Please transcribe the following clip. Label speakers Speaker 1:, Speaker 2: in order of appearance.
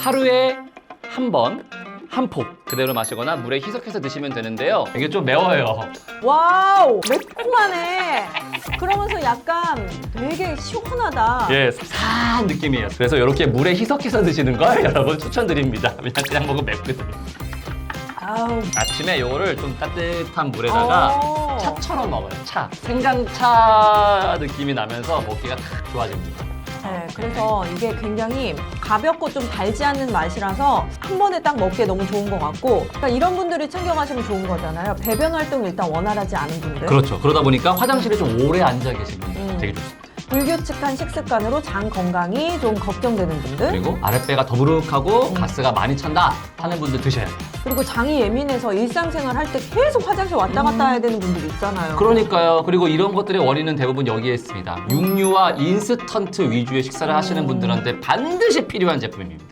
Speaker 1: 하루에 한 번, 한 폭 그대로 마시거나 물에 희석해서 드시면 되는데요. 이게 좀 매워요.
Speaker 2: 와우 매콤하네. 그러면서 약간 되게 시원하다.
Speaker 1: 예, 삽삽한 느낌이에요. 그래서 이렇게 물에 희석해서 드시는 걸 여러분 추천드립니다. 그냥 그냥 먹으면 맵거든요.
Speaker 2: 아우.
Speaker 1: 아침에 이거를 좀 따뜻한 물에다가
Speaker 2: 어.
Speaker 1: 차처럼 먹어요. 차. 생강차 느낌이 나면서 먹기가 딱 좋아집니다.
Speaker 2: 네, 그래서 이게 굉장히 가볍고 좀 달지 않는 맛이라서 한 번에 딱 먹기에 너무 좋은 것 같고 그러니까 이런 분들이 챙겨가시면 좋은 거잖아요. 배변 활동 일단 원활하지 않은 분들.
Speaker 1: 그렇죠. 그러다 보니까 화장실에 좀 오래 앉아 계신 분들
Speaker 2: 음.
Speaker 1: 되게 좋습니다.
Speaker 2: 불규칙한 식습관으로 장 건강이 좀 걱정되는 분들
Speaker 1: 그리고 아랫배가 더부룩하고 가스가 많이 찬다 하는 분들 드셔야 돼요.
Speaker 2: 그리고 장이 예민해서 일상생활 할 때 계속 화장실 왔다 갔다 해야 되는 분들 있잖아요.
Speaker 1: 그러니까요. 그리고 이런 것들의 원인은 대부분 여기에 있습니다. 육류와 인스턴트 위주의 식사를 하시는 분들한테 반드시 필요한 제품입니다.